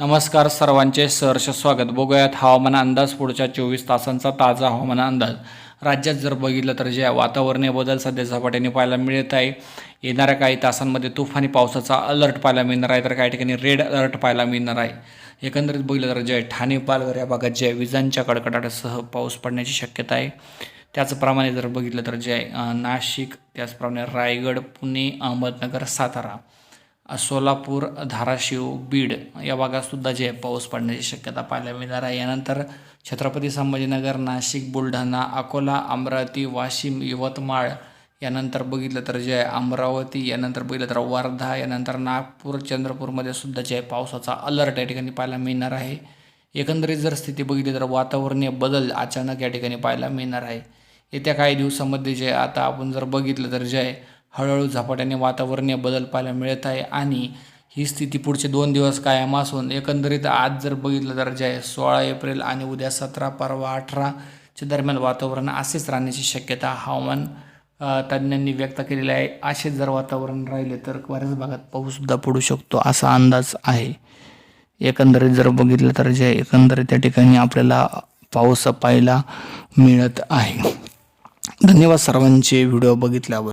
नमस्कार सर्वांचे सहर्ष स्वागत. बघूयात हवामान अंदाज पुढच्या चोवीस तासांचा ताजा हवामान अंदाज. राज्यात जर बघितलं तर जे वातावरणीय बदल सध्या झपाट्याने पाहायला मिळत आहे. येणाऱ्या काही तासांमध्ये तुफानी पावसाचा अलर्ट पाहायला मिळणार आहे. तर काही ठिकाणी रेड अलर्ट पाहायला मिळणार आहे. एकंदरीत बघितलं तर जे ठाणे पालघर या भागात जे विजांच्या कडकडाटासह पाऊस पडण्याची शक्यता आहे. त्याचप्रमाणे जर बघितलं तर जे नाशिक त्याचप्रमाणे रायगड पुणे अहमदनगर सातारा. सोलापूर धाराशिव बीड या भागातसुद्धा जे पाऊस पडण्याची शक्यता पाहायला मिळणार आहे. यानंतर छत्रपती संभाजीनगर नाशिक बुलढाणा अकोला अमरावती वाशिम यवतमाळ यानंतर बघितलं तर जे आहे अमरावती यानंतर बघितलं तर वर्धा यानंतर नागपूर चंद्रपूरमध्ये सुद्धा जे आहे पावसाचा अलर्ट या ठिकाणी पाहायला मिळणार आहे. एकंदरीत जर स्थिती बघितली तर वातावरणीय बदल अचानक या ठिकाणी पाहायला मिळणार आहे. येत्या काही दिवसामध्ये जे आता आपण जर बघितलं तर जे आहे हळूहळू झपाट्याने वातावरणीय बदल पाहायला मिळत आहे आणि ही स्थिती पुढचे दोन दिवस कायम असून एकंदरीत आज जर बघितलं तर जे आहे सोळा एप्रिल आणि उद्या सतरा परवा अठराच्या दरम्यान वातावरण असेच राहण्याची शक्यता हवामान तज्ज्ञांनी व्यक्त केलेली आहे. असे जर वातावरण राहिले तर बऱ्याच भागात पाऊससुद्धा पडू शकतो असा अंदाज आहे. एकंदरीत जर बघितलं तर जे एकंदरीत त्या ठिकाणी आपल्याला पाऊस पाहायला मिळत आहे. धन्यवाद सर्वांचे व्हिडिओ बघितल्यावर